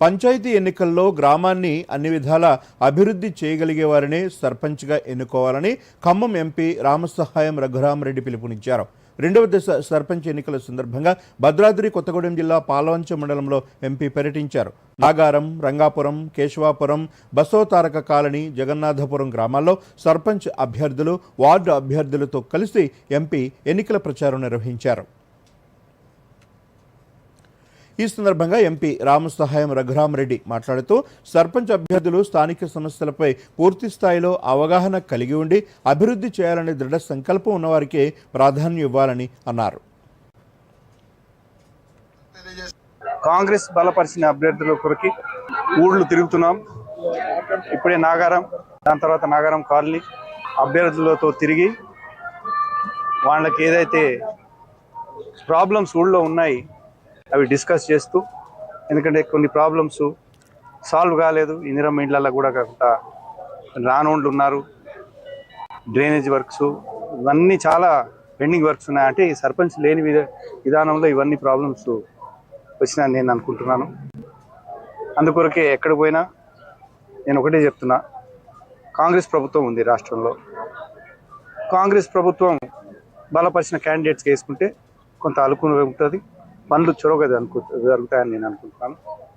పంచాయతీ ఎన్నికల్లో గ్రామాన్ని అన్ని విధాల అభివృద్ధి చేయగలిగేవారినే సర్పంచ్గా ఎన్నుకోవాలని ఖమ్మం ఎంపీ రామసహాయం రఘురామరెడ్డి పిలుపునిచ్చారు. రెండవ దశ సర్పంచ్ ఎన్నికల సందర్భంగా భద్రాద్రి కొత్తగూడెం జిల్లా పాలవంచ మండలంలో ఎంపీ పర్యటించారు నాగారం రంగాపురం కేశవాపురం బసవతారక కాలనీ జగన్నాథపురం గ్రామాల్లో సర్పంచ్ అభ్యర్థులు వార్డు అభ్యర్థులతో కలిసి ఎంపీ ఎన్నికల ప్రచారం నిర్వహించారు. ఈ సందర్భంగా ఎంపీ రామసహాయం రఘురామరెడ్డి మాట్లాడుతూ సర్పంచ్ అభ్యర్థులు స్థానిక సమస్యలపై పూర్తి స్థాయిలో అవగాహన కలిగి ఉండి అభివృద్ధి చేయాలనే దృఢ సంకల్పం ఉన్నవారికే ప్రాధాన్యం ఇవ్వాలని అన్నారు. కాంగ్రెస్ బలపరిచిన అభ్యర్థుల కొరకి ఊళ్ళు తిరుగుతున్నాం. ఇప్పుడే నాగారం దాని తర్వాత నాగారం కాలనీ అభ్యర్థులతో తిరిగి వాళ్ళకి ఏదైతే ప్రాబ్లమ్స్ ఊళ్ళో ఉన్నాయి అవి డిస్కస్ చేస్తూ ఎందుకంటే కొన్ని ప్రాబ్లమ్స్ సాల్వ్ కాలేదు. ఇందిరమ్మ ఇండ్లలో కూడా కాకుండా రానోళ్ళు ఉన్నారు డ్రైనేజ్ వర్క్స్ ఇవన్నీ చాలా పెండింగ్ వర్క్స్ ఉన్నాయంటే ఈ సర్పంచ్ లేని విధానంలో ఇవన్నీ ప్రాబ్లమ్స్ వచ్చినాయని నేను అనుకుంటున్నాను. అందుకొరకే ఎక్కడ పోయినా నేను ఒకటే చెప్తున్నా. కాంగ్రెస్ ప్రభుత్వం ఉంది రాష్ట్రంలో. కాంగ్రెస్ ప్రభుత్వం బలపరిచిన క్యాండిడేట్స్ వేసుకుంటే కొంత అనుకూలంగా ఉంటుంది. ಬಂದು ಚೊರೋಗದೆ ಅನ್ಕೋ ನೀನು ನಾನು